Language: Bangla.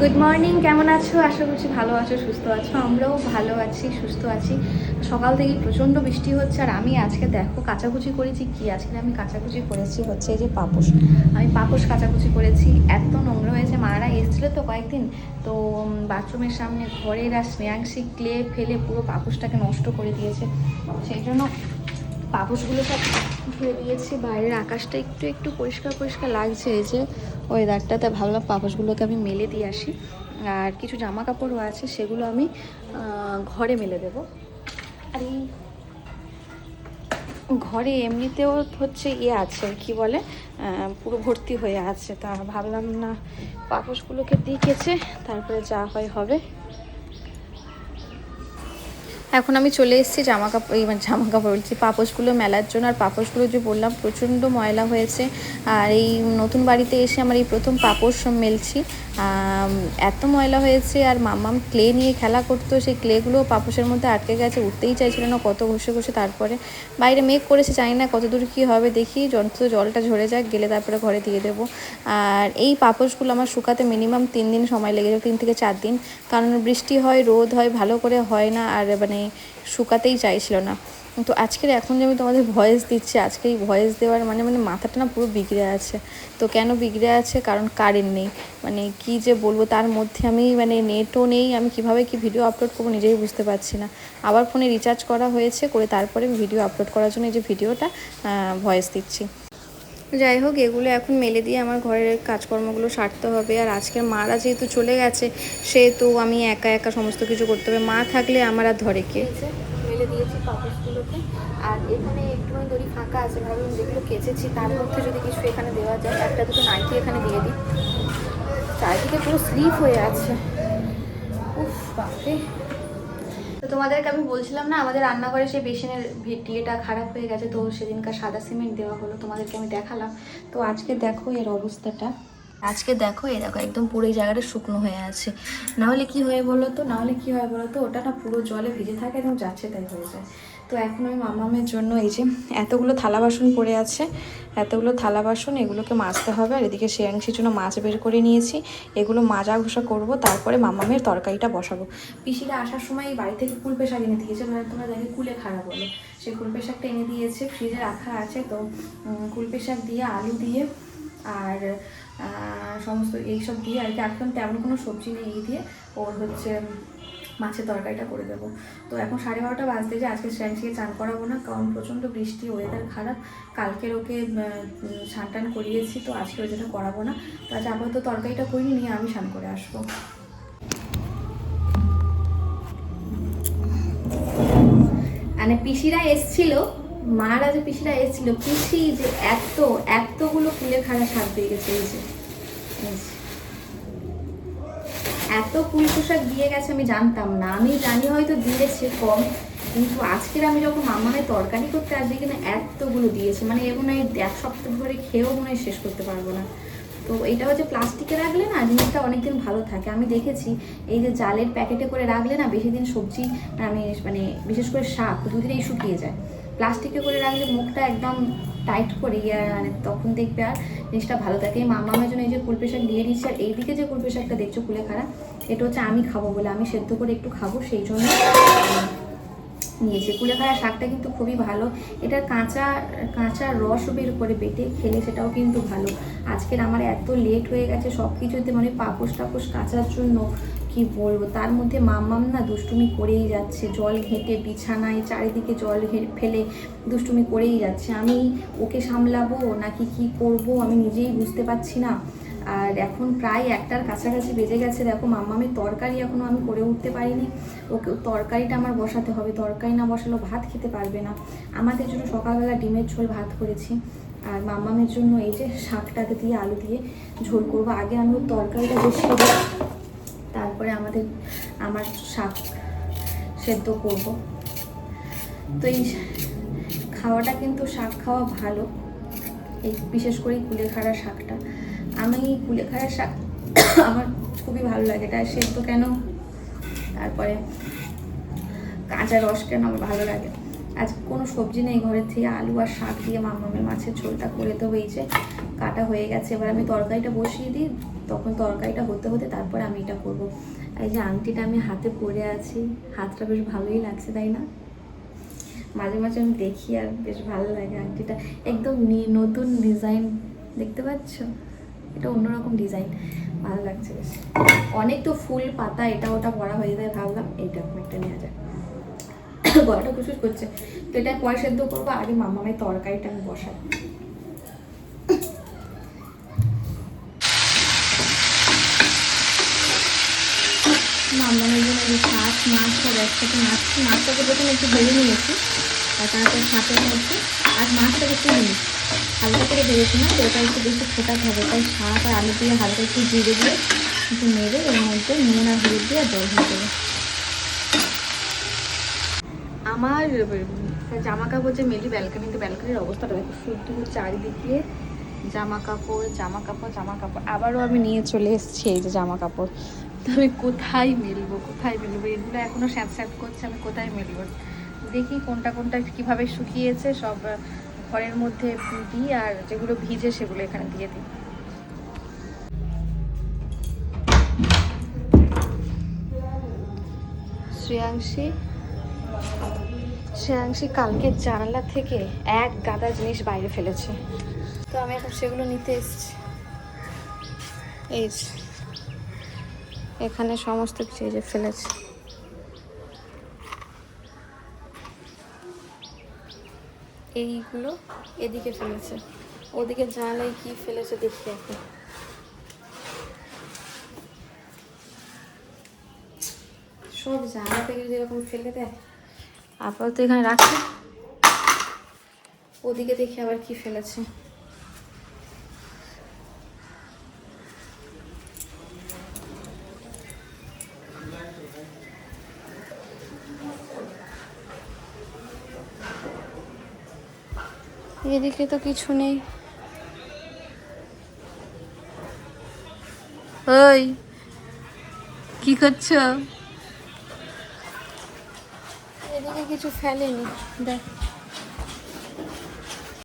গুড মর্নিং কেমন আছো? আশা করছি ভালো আছো, সুস্থ আছো। আমরাও ভালো আছি, সুস্থ আছি। সকাল থেকে প্রচণ্ড বৃষ্টি হচ্ছে আর আমি আজকে দেখো কাচাকুচি করেছি কি? আজকে আমি কাচাকুচি করেছি হচ্ছে যে পাপোশ। আমি পাপোশ কাচাকুচি করেছি। এত নোংরা হয়েছে, মারা এসেছিল তো কয়েকদিন। তো বাথরুমের সামনে ঘরের আর স্নেহাংশি ক্লে ফেলে পুরো পাপোশটাকে নষ্ট করে দিয়েছে। সেই জন্য পাপোশগুলো সব দিয়েছি, বাইরের আকাশটা একটু একটু পরিষ্কার পরিষ্কার লাগছে, এই যে ওয়েদারটাতে ভাবলাম পাপোশগুলোকে আমি মেলে দিয়ে আসি। আর কিছু জামা কাপড়ও আছে, সেগুলো আমি ঘরে মেলে দেবো। আর এই ঘরে এমনিতেও হচ্ছে ইয়ে আছে, কি বলে পুরো ভর্তি হয়ে আছে। তা ভাবলাম না, পাপোশগুলোকে দিকেছে তারপরে যা হয় হবে। এখন আমি চলে এসেছি জামা কাপড় এই মানে জামা কাপড় বলছি, পাপোশগুলো মেলার জন্য। আর পাপোশগুলো যে বললাম, প্রচণ্ড ময়লা হয়েছে। আর এই নতুন বাড়িতে এসে আমার এই প্রথম পাপোশ মেলছি। এত ময়লা হয়েছে আর মাম্মাম ক্লে নিয়ে খেলা করতো, সেই ক্লেগুলো পাপোশের মধ্যে আটকে গেছে, উঠতেই চাইছিল না কত ঘষে ঘষে তারপরে। বাইরে মেঘ করেছে, জানি না কত দূর কী হবে, দেখি যন্ত্র জলটা ঝরে যাক, গেলে তারপরে ঘরে দিয়ে দেবো। আর এই পাপোশগুলো আমার শুকাতে মিনিমাম তিন দিন সময় লেগে যাবে তিন থেকে চার দিন। কারণ বৃষ্টি হয়, রোদ হয়, ভালো করে হয় না, আর মানে শুকাতেই চাইছিল না। তো আজকের এখন যে আমি তোমাদের ভয়েস দিচ্ছি আজকে এই ভয়েস দেওয়ার মানে মানে মাথাটা না পুরো বিগড়ে আছে। তো কেন বিগড়ে আছে? কারণ কারেন্ট নেই। মানে কি যে বলব, তার মধ্যে আমি মানে নেটও নেই। আমি কীভাবে কি ভিডিও আপলোড করব নিজেই বুঝতে পারছি না। আবার ফোনে রিচার্জ করা হয়েছে করে তারপরে ভিডিও আপলোড করার জন্য এই যে ভিডিওটা ভয়েস দিচ্ছি। যাই হোক, এগুলো এখন মেলে দিয়ে আমার ঘরের কাজকর্মগুলো সারতে হবে। আর আজকের মারা যেহেতু চলে গেছে, সেহেতু আমি একা একা সমস্ত কিছু করতে হবে। মা থাকলে আমার আর ধরে কে? মেলে দিয়েছি পাপোশগুলোকে আর এখানে একটুখানি দড়ি ফাঁকা আছে, ভাবলাম যেগুলো কেচেছি তার মধ্যে যদি কিছু এখানে দেওয়া যায়, একটা দুটো নাইটি এখানে দিয়ে দিই। চারিদিকে পুরো স্লিপ হয়ে আছে। উফ, বাপরে। তো তোমাদেরকে আমি বলছিলাম না, আমাদের রান্নাঘরে সেই বেসিনের ইয়েটা খারাপ হয়ে গেছে, তো সেদিনকার সাদা সিমেন্ট দেওয়া হলো, তোমাদেরকে আমি দেখালাম। তো আজকে দেখো এর অবস্থাটা। আজকে দেখো, এই দেখো, একদম পুরো এই জায়গাটা শুকনো হয়ে আছে। নাহলে কি হয় বলো তো? নাহলে কি হয় বলো তো? ওটা না পুরো জলে ভিজে থাকে এবং যাচ্ছে তাই হয়ে যায়। তো এখন আমি মামামের জন্য এই যে এতগুলো থালা বাসন পড়ে আছে, এতগুলো থালা বাসন, এগুলোকে মাজতে হবে। আর এদিকে শেয়াংশির জন্য মাছ বের করে নিয়েছি। এগুলো মাজা ঘষা করব, তারপরে মামামের তরকারিটা বসাবো। পিসিরা আসার সময় এই বাড়ি থেকে কুলপে এনে দিয়েছে মানে তোমরা দেখে কুলে খারাপ বলো। সেই কুলপে শাকটা এনে দিয়েছে, ফ্রিজে রাখা আছে, তো কুলপে শাক দিয়ে আলু দিয়ে আর সমস্ত এইসব দিয়ে আর কি একদম তেমন কোনো সবজি নেই এই দিয়ে। ওর হচ্ছে মাছের তরকারিটা করে দেবো। তো এখন সাড়ে বারোটা বাজতে যে আজকে স্ট্যান্ডসিকে চান করাবো না, কারণ প্রচণ্ড বৃষ্টি ওয়েদার খারাপ। কালকের ওকে স্নান টান করিয়েছি, তো আজকে ওই জন্য করাবো না। তো আজ আপাতত তরকারিটা করিয়ে নিয়ে আমি স্নান করে আসব। মানে পিসিরা এসছিল মারা যে পিসিরা এসছিল, পিসি যে এত, এতগুলো ফুলে খাড়া শাক দিয়ে গেছে, এই যে। এত ফুল পোশাক দিয়ে গেছে, আমি জানতাম না। আমি জানি হয়তো দিয়েছে কম, কিন্তু আজকের আমি যখন মামাকে তরকারি করতে আসবে কিনা, এতগুলো দিয়েছে। মানে মনে হয় এক সপ্তাহ ধরে খেয়েও মনে হয় শেষ করতে পারব না। তো এটা হচ্ছে প্লাস্টিকে রাখলে না জিনিসটা অনেকদিন ভালো থাকে। আমি দেখেছি, এই যে জালের প্যাকেটে করে রাখলে না বেশি দিন সবজি আমি মানে বিশেষ করে শাক দুদিনেই শুকিয়ে যায়। প্লাস্টিকে করে রাখলে মুখটা একদম টাইট করে ইয়ে মানে তখন দেখবে আর জিনিসটা ভালো থাকে। এই মামামের জন্য এই যে কুলপে শাক দিয়ে দিচ্ছি আর এইদিকে যে কুলপে শাকটা দেখছ কুলে খাড়া, এটা হচ্ছে আমি খাব বলে, আমি সেদ্ধ করে একটু খাব, সেই জন্য নিয়েছি। কুলেখাড়া শাকটা কিন্তু খুবই ভালো। এটার কাঁচা কাঁচা রস বের করে বেটে খেলে সেটাও কিন্তু ভালো। আজকের আমার এত লেট হয়ে গেছে সব কিছুতে মানে পাপোশ টাপোশ কাঁচার জন্য কি বলব? তার মধ্যে মাম্মাম না দুষ্টুমি করেই যাচ্ছে। জল ঘেঁটে বিছানায় চারিদিকে জল ফেলে দুষ্টুমি করেই যাচ্ছে। আমি ওকে সামলাবো নাকি কি করব আমি নিজেই বুঝতে পারছি না। আর এখন প্রায় একটার কাছাকাছি বেজে গেছে। দেখো মাম্মামের তরকারি এখনও আমি করে উঠতে পারিনি। ওকে, তরকারিটা আমার বসাতে হবে। তরকারি না বসালেও ভাত খেতে পারবে না। আমাদের জন্য সকালবেলা ডিমের ঝোল ভাত করেছি। আর মাম্মামের জন্য এই যে শাকটাকে দিয়ে আলু দিয়ে ঝোল করব। আগে আমি তরকারিটা বসিয়ে তারপরে আমাদের, আমার শাক সেদ্ধ করব। তো এই খাওয়াটা কিন্তু শাক খাওয়া ভালো, এই বিশেষ করে কুলেখাড়া শাকটা। আমি কুলেখাড়া শাক আমার খুবই ভালো লাগে, এটা সেদ্ধ কেন? তারপরে কাঁচা রস কেন আমার ভালো লাগে? আজ কোনো সবজি নেই ঘরের থেকে আলু আর শাক দিয়ে মামামের মাছের ঝোলটা করে এই যে কাটা হয়ে গেছে, এবার আমি তরকারিটা বসিয়ে দিই। তখন তরকারিটা হতে হতে তারপরে আমি এটা এই যে আংটিটা আমি হাতে পরে আছি, হাতটা বেশ ভালোই লাগছে, তাই না? মাঝে মাঝে আমি দেখি আর বেশ ভালো লাগে আংটিটা। একদম নতুন ডিজাইন দেখতে পাচ্ছ? এটা অন্যরকম ডিজাইন ভালো লাগছে বেশ। অনেক তো ফুল পাতা, এটা ওটা পরা হয়ে যায়, ভাবলাম এইটা একটা নেওয়া যায় গলাটা কুচকুচ করছে। তো এটা পয় সেদ্ধ করব, আগে মামামের তরকারিটা আমি বসাই মামামের জন্য এই শাক মাছ সব একসাথে মাছ, মাছটাকে প্রথমে একটু ভেজে নিয়েছি আর তারপর শাকের মধ্যে, আর মাছটাকে একটু নিই হালকা করে ভেজেছি না তো ওটা একটু বেশি ফোটাতে হবে, তাই শাক আর আলু দিয়ে হালকা একটু জিরে দিয়ে একটু নেড়ে এর মধ্যে নুন আর হলুদ দিয়ে জল দেবো। আমার জামা কাপড় যে মেলি ব্যালকানিতে ব্যালকানির অবস্থাটা দেখো শুধু চারিদিকে জামা কাপড় জামা কাপড় জামা কাপড় আবারও আমি নিয়ে চলে এসেছি এই যে জামা কাপড় তো আমি কোথায় মেলবো কোথায় মেলবো? এগুলো এখনও স্যাঁত স্যাঁত করছে, আমি কোথায় মেলবো? দেখি কোনটা কোনটা কীভাবে শুকিয়েছে, সব ঘরের মধ্যে দিই আর যেগুলো ভিজে সেগুলো এখানে দিয়ে দিই। শ্রেয়াংশী? শ্রেয়াংশী, কালকে জানালা থেকে এক গাদা জিনিস বাইরে ফেলেছে। তো আমি এখন সেগুলো নিতে এসেছি। এই। এখানে সমস্ত কিছু যে ফেলেছে। এইগুলো এদিকে ফেলেছে। ওদিকে জানালায় কি ফেলেছে দেখি এখন সব জানা থেকে যদি এরকম ফেলে দেয়, আপাতত এখানে রাখি। ওদিকে দেখি আবার কি ফেলেছে। এদিকে তো কিছু নেই। ওই কি করছ? এদিকে কিছু ফেলেনি। দেখ।